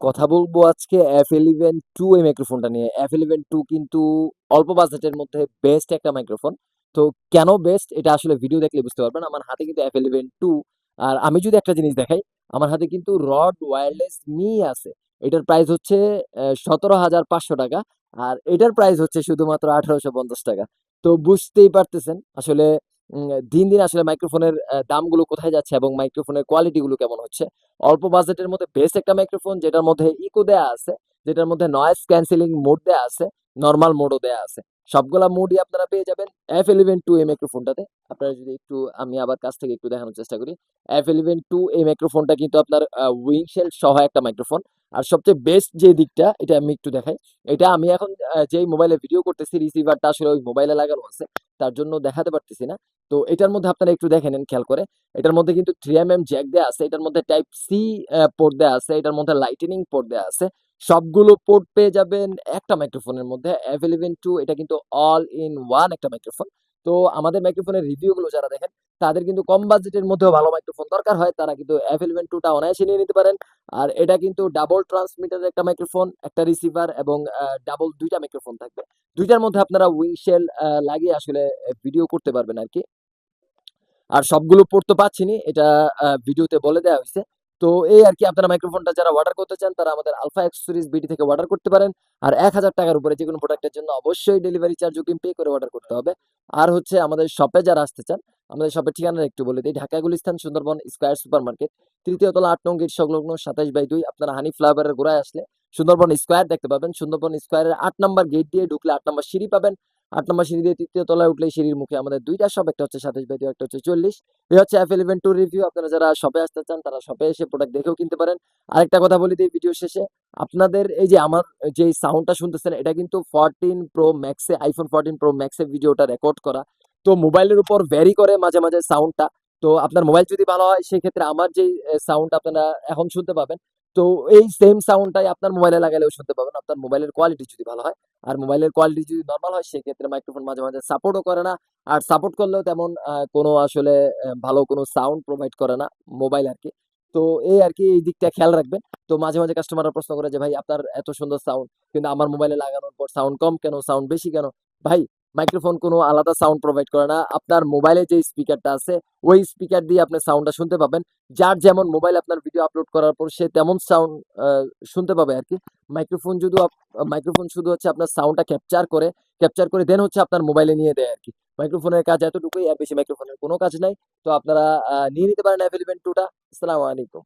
কথা বলব আজকে এফ ইলেভেন টু এই মাইক্রোফোনটা নিয়ে। এফ ইলেভেন টু কিন্তু অল্প বাজেটের মধ্যে বেস্ট একটা মাইক্রোফোন তো কেন বেস্ট এটা আসলে ভিডিও দেখলে বুঝতে পারবেন। আমার হাতে কিন্তু এফ ইলেভেন টু আর আমি যদি একটা জিনিস দেখাই, আমার হাতে কিন্তু রড ওয়্যারলেস মি আছে। এটার প্রাইস হচ্ছে সতেরো হাজার পাঁচশো টাকা। আর এটার প্রাইস হচ্ছে শুধুমাত্র আঠারোশো পঞ্চাশ টাকা। তো বুঝতেই পারতেছেন, আসলে দিন দিন আসলে মাইক্রোফোনের দামগুলো কোথায় যাচ্ছে এবং মাইক্রোফোনের কোয়ালিটিগুলো কেমন হচ্ছে? অল্প বাজেটের মধ্যে বেস্ট একটা মাইক্রোফোন যেটার মধ্যে ইকো দেয়া আছে, যেটার মধ্যে নয়েজ ক্যান্সেলিং মোড দেয়া আছে নর্মাল মোডও দেয়া আছে। সবগুলা মোডই আপনারা পেয়ে যাবেন এফ ইলেভেন টু এই মাইক্রোফোনটাতে আপনারা যদি একটু, আমি আবার কাছ থেকে একটু দেখানোর চেষ্টা করি এফ ইলেভেন টু এই মাইক্রোফোনটা কিন্তু আপনার উইংশেল সহ একটা মাইক্রোফোন আর সবচেয়ে বেস্ট যে দিকটা, এটা আমি একটু দেখাই। এটা আমি এখন যেই মোবাইলে ভিডিও করতেছি রিসিভারটা আসলে ওই মোবাইলে লাগানো আছে, তার জন্য দেখাতে পারতেছি না। তো এটার মধ্যে আপনারা একটু দেখে নেন, খেয়াল করে। এটার মধ্যে কিন্তু থ্রি এম এম জ্যাক দেওয়া আছে, এটার মধ্যে টাইপ সি পোর্ট দেওয়া আছে, এটার মধ্যে লাইটেনিং পোর্ট দেওয়া আছে। সবগুলো পোর্ট পেয়ে যাবেন একটা মাইক্রোফোনের মধ্যে অ্যাভেলেবেল টু এটা কিন্তু অল ইন ওয়ান একটা মাইক্রোফোন তো আমাদের মাইক্রোফোনের রিভিউগুলো যারা দেখেন তাদের কিন্তু কম বাজেটের মধ্যেও ভালো মাইক্রোফোন দরকার হয়, তারা কিন্তু অ্যাভেলেবেল টুটা অনায়াসে নিয়ে নিতে পারেন। আর এটা কিন্তু ডাবল ট্রান্সমিটারের একটা মাইক্রোফোন একটা রিসিভার এবং ডাবল দুইটা মাইক্রোফোন থাকবে। দুইটার মধ্যে আপনারা উইংশেল লাগিয়ে আসলে ভিডিও করতে পারবেন আর কি আর সবগুলো পোর্ট তো পাচ্ছিনি এটা ভিডিওতে বলে দেওয়া হয়েছে। তো এই আর কি আপনারা মাইক্রোফোনটা যারা অর্ডার করতে চান, তারা আমাদের আলফা অ্যাক্সেসরিজ বিডি থেকে অর্ডার করতে পারেন। আর এক হাজার টাকার উপরে যে কোনো প্রোডাক্টের জন্য অবশ্যই ডেলিভারি চার্জ অগ্রিম পে করে অর্ডার করতে হবে। আর হচ্ছে আমাদের শপে যারা আসতে চান আমাদের শপের ঠিকানা একটু বলে দিই। Dhaka Gulistan Sundarban square super market তৃতীয় তলা আট নং গেট সংলগ্ন সাতাইশ বাই দুই। আপনারা হানি ফ্লাইওভারের গোড়ায় আসলে সুন্দরবন স্কয়ার দেখতে পাবেন। সুন্দরবন স্কয়ারের আট নম্বর গেট দিয়ে ঢুকলে আট নম্বর সিঁড়ি পাবেন। আট নম্বর সিঁড়ি দিয়ে তৃতীয় তলায় উঠলে সিঁড়ির মুখে আমাদের দুইটা শপ একটা হচ্ছে সাতাইশ বাই দুই, একটা হচ্ছে চল্লিশ। এই হচ্ছে এফ ইলেভেন টু রিভিউ আপনারা যারা শপে আসতে চান, তারা শপে এসে প্রোডাক্ট দেখেও কিনতে পারেন। আরেকটা কথা বলি দিই ভিডিও শেষে। আপনাদের এই যে আমার, যে সাউন্ডটা শুনতেছেন, এটা কিন্তু ফোরটিন প্রো ম্যাক্সে আইফোন ফোরটিন প্রো ম্যাক্সে ভিডিওটা রেকর্ড করা। তো মোবাইলের উপর ভ্যারি করে মাঝে মাঝে সাউন্ডটা তো আপনার মোবাইল যদি ভালো হয়, সেক্ষেত্রে আমার যে সাউন্ড আপনারা এখন শুনতে পাবেন। তো এই সেম সাউন্ডটাই আপনার মোবাইলে লাগালেও শুনতে পাবেন। আপনার মোবাইলের কোয়ালিটি যদি ভালো হয়। আর মোবাইলের কোয়ালিটি যদি নর্মাল হয়, সেক্ষেত্রে মাইক্রোফোন মাঝে মাঝে সাপোর্টও করে না। আর সাপোর্ট করলেও তেমন কোনো আসলে ভালো কোনো সাউন্ড প্রোভাইড করে না মোবাইল আর কি তো এই আর কি এই দিকটা খেয়াল রাখবেন। তো মাঝে মাঝে কাস্টমাররা প্রশ্ন করে যে, ভাই, আপনার এত সুন্দর সাউন্ড কিন্তু আমার মোবাইলে লাগানোর পর সাউন্ড কম কেন? সাউন্ড বেশি কেন? ভাই মাইক্রোফোন কোনো আলাদা সাউন্ড প্রোভাইড করে না। আপনার মোবাইলে যে স্পিকারটা আছে, ওই স্পিকার দিয়ে আপনি সাউন্ডটা শুনতে পাবেন। যার যেমন মোবাইল আপনার ভিডিও আপলোড করার পর সে তেমন সাউন্ড শুনতে পাবে আর কি। মাইক্রোফোন শুধু মাইক্রোফোন শুধু হচ্ছে আপনার সাউন্ডটা ক্যাপচার করে ক্যাপচার করে দেন হচ্ছে আপনার মোবাইলে নিয়ে দেয় আর কি। মাইক্রোফোনের কাজ এতটুকুই, আর বেশি মাইক্রোফোনের কোনো কাজ নাই। তো আপনারা নিয়ে নিতে পারেন অ্যাভেলেবেল টুটা আসসালামু আলাইকুম।